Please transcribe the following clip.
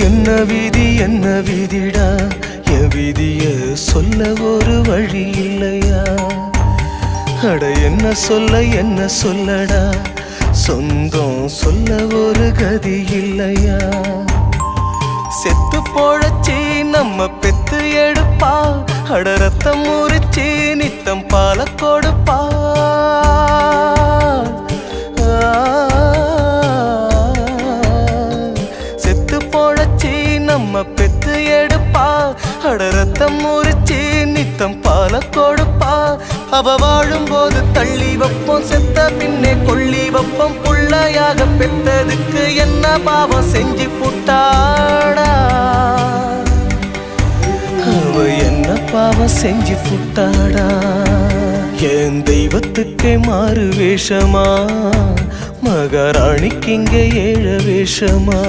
என்ன விதி என்ன விதிடா? என் விதிய சொல்ல ஒரு வழி இல்லையா? அட என்ன சொல்ல என்ன சொல்லடா? சொந்தம் சொல்ல ஒரு கதி இல்லையா? செத்து போழச்சி நம்ம பெத்து எடுப்பா. அட ரத்தம் முறிச்சி நித்தம் பால நித்தம் முறிச்சு நித்தம் பால கொடுப்பா. அவ வாழும் போது தள்ளி வைப்போம் செத்த பின்னே கொள்ளி வைப்போம். புள்ளையாக பெற்றதுக்கு என்ன பாவம் செஞ்சு புட்டாடா. அவ என்ன பாவம் செஞ்சு புட்டாடா. என் தெய்வத்துக்கே மாறு வேஷமா. மகாராணிக்கு இங்கே ஏழ வேஷமா.